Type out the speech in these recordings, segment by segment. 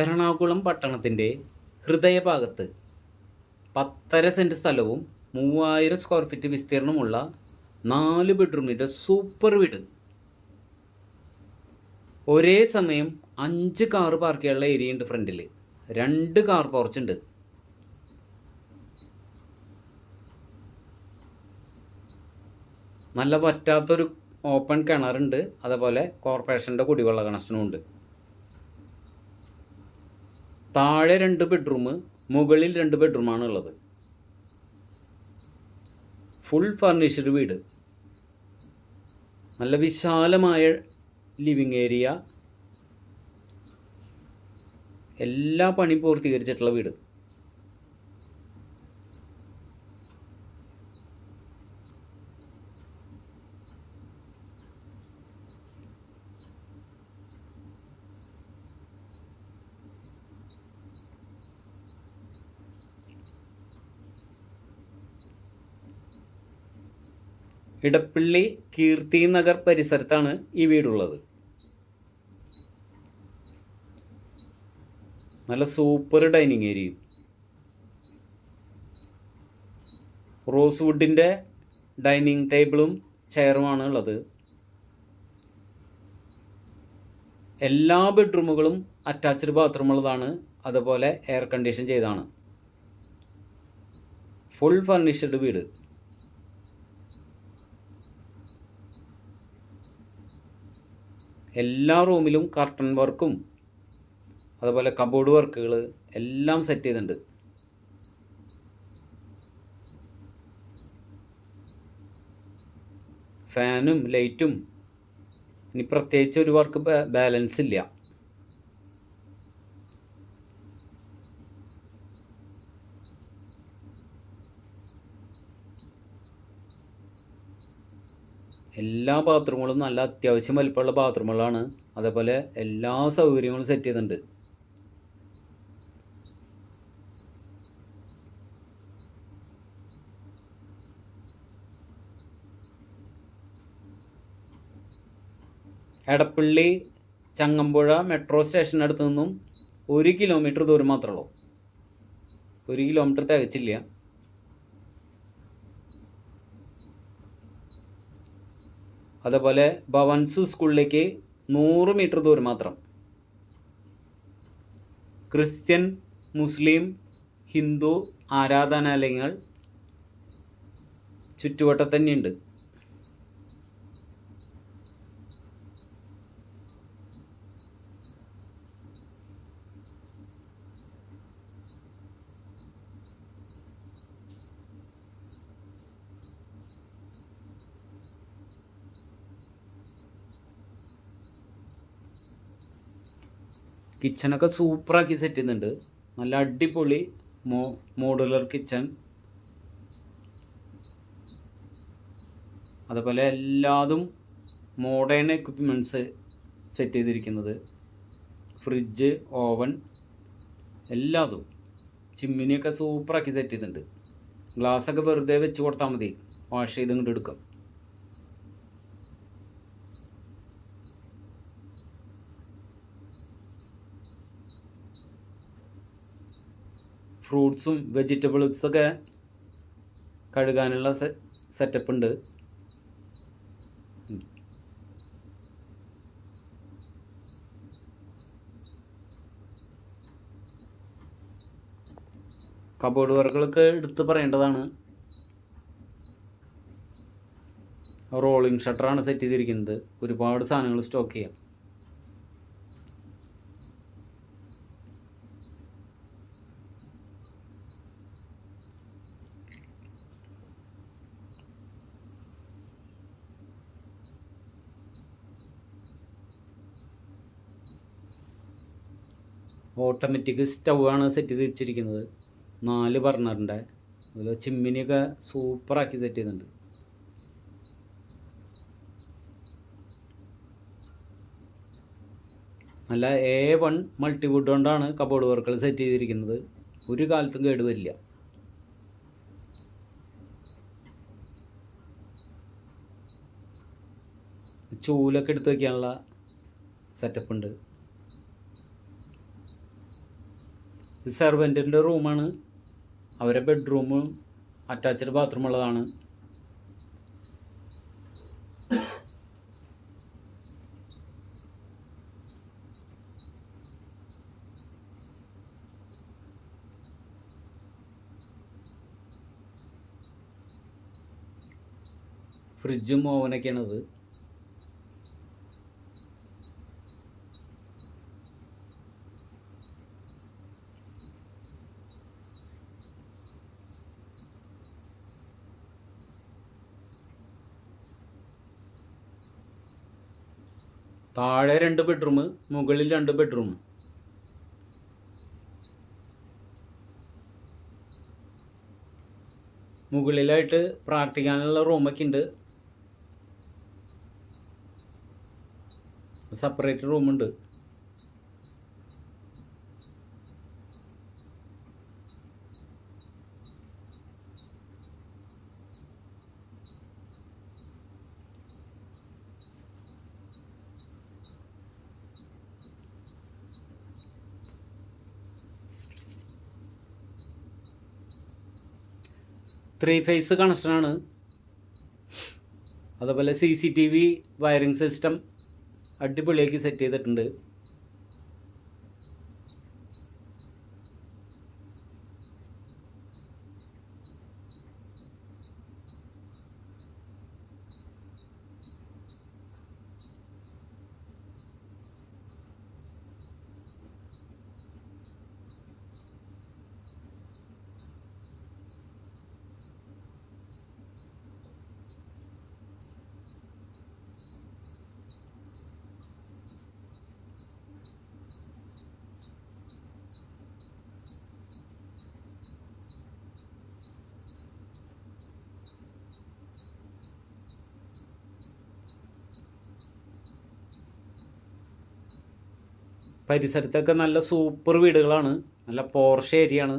എറണാകുളം പട്ടണത്തിന്റെ ഹൃദയഭാഗത്ത് പത്തര സെന്റ് സ്ഥലവും മൂവായിരം സ്ക്വയർ ഫീറ്റ് വിസ്തീർണമുള്ള നാല് ബെഡ്റൂമിന്റെ സൂപ്പർ വീട്. ഒരേ സമയം അഞ്ച് കാർ പാർക്ക് ചെയ്യാനുള്ള ഏരിയ ഉണ്ട് ഫ്രണ്ടിൽ രണ്ട് കാർ പോർച്ച് ഉണ്ട്. നല്ല പറ്റാത്തൊരു ഓപ്പൺ കിണറുണ്ട്. അതേപോലെ കോർപ്പറേഷന്റെ കുടിവെള്ള കണക്ഷനും ഉണ്ട്. താഴെ രണ്ട് ബെഡ്റൂം മുകളിൽ രണ്ട് ബെഡ്റൂമാണ് ഉള്ളത്. ഫുൾ ഫർണിഷ്ഡ് വീട്. നല്ല വിശാലമായ ലിവിങ് ഏരിയ എല്ലാ പണി പൂർത്തീകരിച്ചിട്ടുള്ള വീട്. ഇടപ്പള്ളി കീർത്തി നഗർ പരിസരത്താണ് ഈ വീടുള്ളത്. നല്ല സൂപ്പർ ഡൈനിങ് ഏരിയയും. റോസ് വുഡിന്റെ ഡൈനിങ് ടേബിളും ചെയറുമാണ് ഉള്ളത്. എല്ലാ ബെഡ്റൂമുകളും അറ്റാച്ച്ഡ് ബാത്റൂം ഉള്ളതാണ്. അതുപോലെ എയർ കണ്ടീഷൻ ചെയ്താണ്. ഫുൾ ഫർണിഷ്ഡ് വീട്. എല്ലാ റൂമിലും കർട്ടൺ വർക്കും അതുപോലെ കബോർഡ് വർക്കുകൾ എല്ലാം സെറ്റ് ചെയ്തിട്ടുണ്ട്. ഫാനും ലൈറ്റും ഇനി പ്രത്യേകിച്ച് ഒരു വർക്ക് ബാലൻസ് ഇല്ല. എല്ലാ ബാത്റൂമുകളും നല്ല അത്യാവശ്യം വലിപ്പമുള്ള ബാത്റൂമുകളാണ്. അതേപോലെ എല്ലാ സൗകര്യങ്ങളും സെറ്റ് ചെയ്തിട്ടുണ്ട്. എടപ്പള്ളി ചങ്ങമ്പുഴ മെട്രോ സ്റ്റേഷനടുത്ത് നിന്നും ഒരു കിലോമീറ്റർ ദൂരം മാത്രമേ ഉള്ളൂ. ഒരു കിലോമീറ്റർ തികച്ചില്ല. അതേപോലെ ഭവൻസു സ്കൂളിലേക്ക് നൂറ് മീറ്റർ ദൂരം മാത്രം. ക്രിസ്ത്യൻ മുസ്ലിം ഹിന്ദു ആരാധനാലയങ്ങൾ ചുറ്റുവട്ടത്ത് കിച്ചണൊക്കെ സൂപ്പറാക്കി സെറ്റ് ചെയ്യുന്നുണ്ട്. നല്ല അടിപൊളി മോ മോഡുലർ കിച്ചൺ അതുപോലെ എല്ലാതും മോഡേൺ എക്വിപ്മെന്റ്സ് സെറ്റ് ചെയ്തിരിക്കുന്നത്. ഫ്രിഡ്ജ് ഓവൻ എല്ലാതും. ചിമ്മിനിയൊക്കെ സൂപ്പറാക്കി സെറ്റ് ചെയ്തിട്ടുണ്ട്. ഗ്ലാസ്സൊക്കെ വെറുതെ വെച്ച് കൊടുത്താൽ മതി. വാഷ് ചെയ്ത് ഇങ്ങോട്ട് എടുക്കാം. ഫ്രൂട്ട്സും വെജിറ്റബിൾസൊക്കെ കഴുകാനുള്ള സെറ്റപ്പ് ഉണ്ട്. കബോർഡ് വർക്കുകളൊക്കെ എടുത്ത് പറയേണ്ടതാണ്. റോളിംഗ് ഷട്ടറാണ് സെറ്റ് ചെയ്തിരിക്കുന്നത്. ഒരുപാട് സാധനങ്ങൾ സ്റ്റോക്ക് ചെയ്യാം. ഓട്ടോമാറ്റിക് സ്റ്റൗവാണ് സെറ്റ് ചെയ്ത് വെച്ചിരിക്കുന്നത്. നാല് ബർണറിന്റെ അതിൽ ചിമ്മിനിയൊക്കെ സൂപ്പറാക്കി സെറ്റ് ചെയ്തിട്ടുണ്ട് നല്ല എ വൺ മൾട്ടിവുഡ് കൊണ്ടാണ് കബോർഡ് വർക്കുകൾ സെറ്റ് ചെയ്തിരിക്കുന്നത്. ഒരു കാലത്തും കേടുവരില്ല ചൂലൊക്കെ എടുത്ത് വയ്ക്കാനുള്ള സെറ്റപ്പ് ഉണ്ട് ഇത് സെർവന്റിന്റെ റൂമാണ് അവരെ ബെഡ്റൂമും അറ്റാച്ച്ഡ് ബാത്റൂം ഉള്ളതാണ്. ഫ്രിഡ്ജും ഓവനൊക്കെയാണത് താഴെ രണ്ട് ബെഡ്റൂം മുകളിൽ രണ്ട് ബെഡ്റൂം മുകളിലായിട്ട് പ്രാർത്ഥിക്കാനുള്ള റൂമൊക്കെ ഉണ്ട്. സെപ്പറേറ്റ് റൂമുണ്ട് ത്രീ ഫേസ് കണക്ഷനാണ് അതുപോലെ C C T V wiring system അടിപൊളിയാക്കി set ചെയ്തിട്ടുണ്ട്. പരിസരത്തൊക്കെ നല്ല സൂപ്പർ വീടുകളാണ്. നല്ല പോർഷ ഏരിയയാണ്.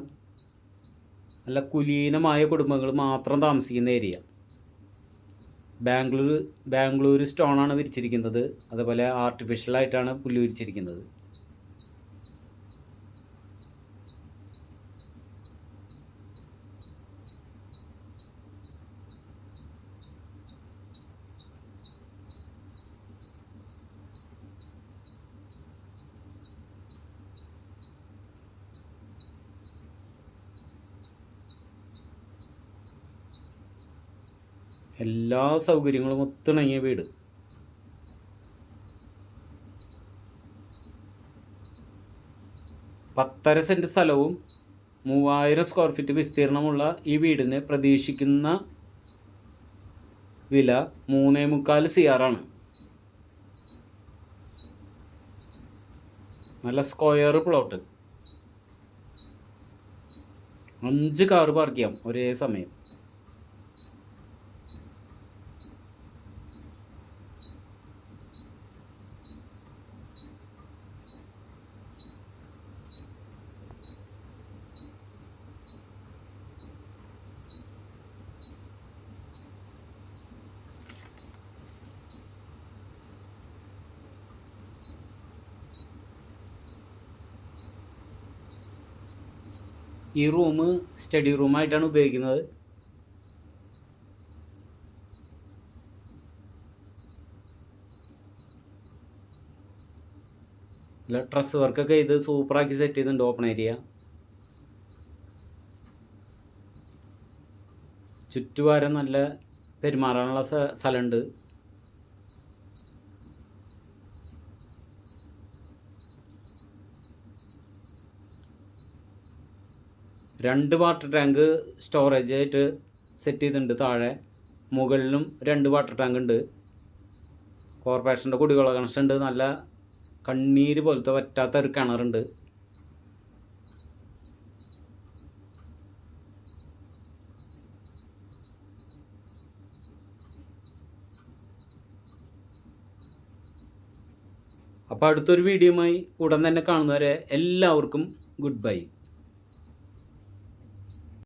നല്ല കുലീനമായ കുടുംബങ്ങൾ മാത്രം താമസിക്കുന്ന ഏരിയ. ബാംഗ്ലൂർ ബാംഗ്ലൂർ സ്റ്റോണാണ് വിരിച്ചിരിക്കുന്നത്. അതുപോലെ ആർട്ടിഫിഷ്യലായിട്ടാണ് പുല്ല് വിരിച്ചിരിക്കുന്നത്. എല്ലാ സൗകര്യങ്ങളും ഒത്തിണങ്ങിയ വീട്. പത്തര സെന്റ് സ്ഥലവും മൂവായിരം സ്ക്വയർ ഫീറ്റ് വിസ്തീർണമുള്ള ഈ വീടിന് പ്രതീക്ഷിക്കുന്ന വില മൂന്നേ മുക്കാൽ സി ആറാണ് നല്ല സ്ക്വയർ പ്ലോട്ട് അഞ്ച് കാറ് പാർക്ക് ചെയ്യാം ഒരേ സമയം. ഈ റൂം സ്റ്റഡി റൂമായിട്ടാണ് ഉപയോഗിക്കുന്നത്. അല്ല ഡ്രസ് വർക്കൊക്കെ ഇത് സൂപ്പറാക്കി സെറ്റ് ചെയ്തിട്ടുണ്ട് ഓപ്പൺ ഏരിയ ചുറ്റുപാരം നല്ല പെരുമാറാനുള്ള സ്ഥലമുണ്ട്. രണ്ട് വാട്ടർ ടാങ്ക് സ്റ്റോറേജ് ആയിട്ട് സെറ്റ് ചെയ്തിട്ടുണ്ട് താഴെ. മുകളിലും രണ്ട് വാട്ടർ ടാങ്ക് ഉണ്ട്. കോർപ്പറേഷന്റെ കുടിവെള്ള കണക്ഷൻ ഉണ്ട്. നല്ല കണ്ണീര് പോലത്തെ പറ്റാത്ത ഒരു കിണറുണ്ട് അപ്പോൾ അടുത്തൊരു വീഡിയോയുമായി ഉടൻ തന്നെ കാണുന്നവരെ എല്ലാവർക്കും ഗുഡ് ബൈ